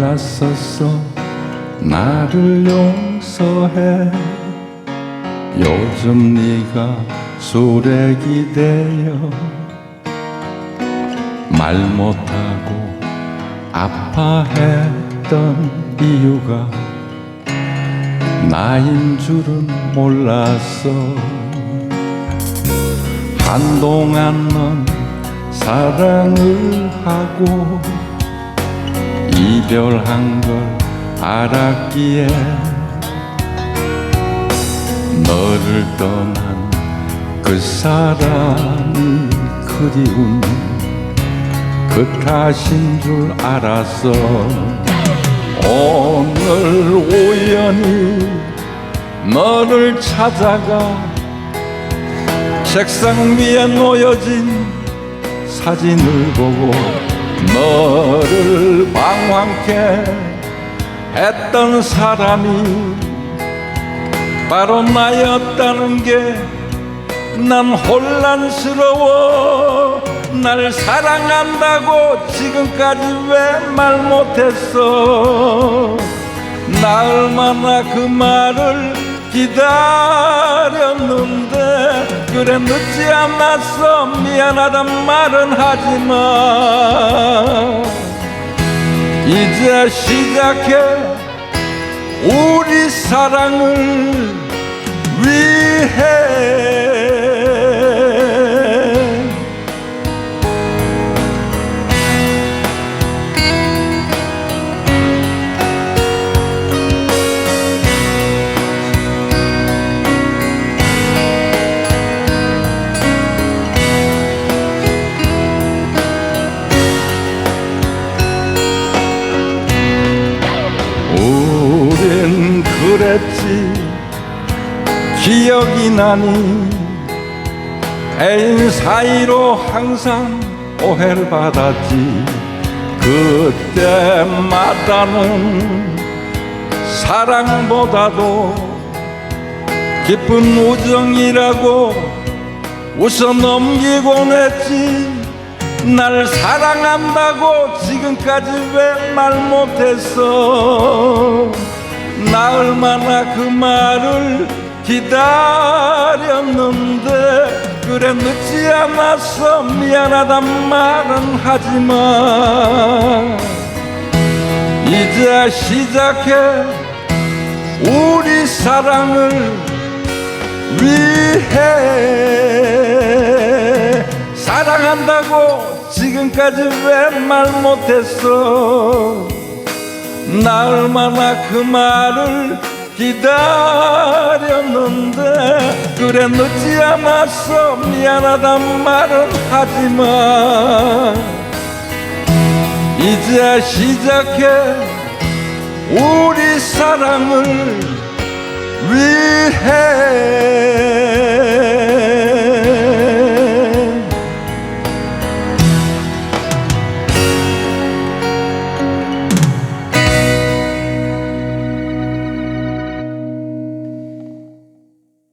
몰랐었어. 나를 용서해. 요즘 네가 술에 기대어 말 못하고 아파했던 이유가 나인 줄은 몰랐어. 한동안 넌 사랑을 하고 이별한 걸 알았기에 너를 떠난 그 사람이 그리운 그 탓인 줄 알았어. 오늘 우연히 너를 찾아가 책상 위에 놓여진 사진을 보고 너를 방황케 했던 사람이 바로 나였다는 게 난 혼란스러워. 날 사랑한다고 지금까지 왜 말 못했어? 나 얼마나 그 말을 기다렸는데 그래 늦지 않았어. 미안하단 말은 하지마 시작해 우리 사랑을 그랬지. 기억이 나니 애인 사이로 항상 오해를 받았지. 그때마다는 사랑보다도 깊은 우정이라고 웃어 넘기곤 했지. 날 사랑한다고 지금까지 왜 말 못했어? 나 그 말을 기다렸는데 그래 늦지 않았어 미안하단 말은 하지마 이제 시작해 우리 사랑을 위해 사랑한다고 지금까지 왜 말 못했어? 나 얼마나 그 말을 기다렸는데 그래 늦지 않았어. 미안하단 말은 하지마 이제 시작해 우리 사랑을 위해